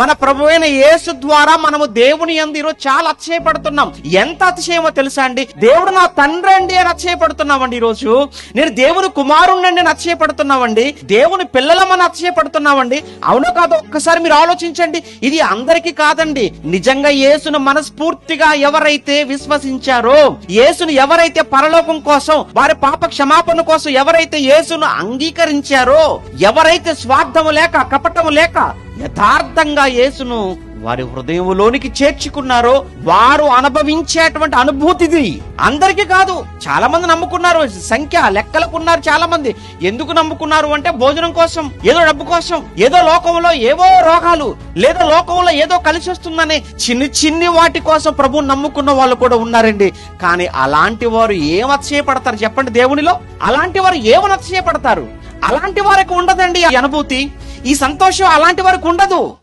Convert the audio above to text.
మన ప్రభు అయిన యేసు ద్వారా మనము దేవుని యందు ఈరోజు చాలా అతిశయపడుతున్నాం. ఎంత అతిశయమో తెలుసా అండి? దేవుడు నా తండ్రి అండి అని అతిశయపడుతున్నామండి ఈరోజు. నేను దేవుని కుమారుణ్ణి అని అతిశయపడుతున్నామండి. దేవుని పిల్లలమని అతిశయపడుతున్నామండి. అవునో కాదు ఒక్కసారి మీరు ఆలోచించండి. ఇది అందరికీ కాదండి. నిజంగా యేసును మనస్ఫూర్తిగా ఎవరైతే విశ్వసించారో యేసును ఎవరైతే పరలోకం కోసం వారి పాప క్షమాపణ కోసం ఎవరైతే యేసును అంగీకరించారో ఎవరైతే స్వార్థము లేక కపటము లేక యథార్థంగా యేసును వారి హృదయంలోనికి చేర్చుకున్నారో వారు అనుభవించేటువంటి అనుభూతిది. అందరికీ కాదు చాలా మంది నమ్ముకున్నారు సంఖ్య లెక్కలకు ఉన్నారు చాలా మంది ఎందుకు నమ్ముకున్నారు అంటే భోజనం కోసం ఏదో డబ్బు కోసం ఏదో లోకంలో ఏవో రోగాలు లేదా లోకంలో ఏదో కలిసి వస్తుందని చిన్ని చిన్ని వాటి కోసం ప్రభు నమ్ముకున్న వాళ్ళు కూడా ఉన్నారండి. కానీ అలాంటి వారు ఏం చెప్పండి దేవునిలో? అలాంటి వారు ఏమని అలాంటి వారికి ఉండదండి ఈ అనుభూతి. ఈ సంతోషం అలాంటి వరకు ఉండదు.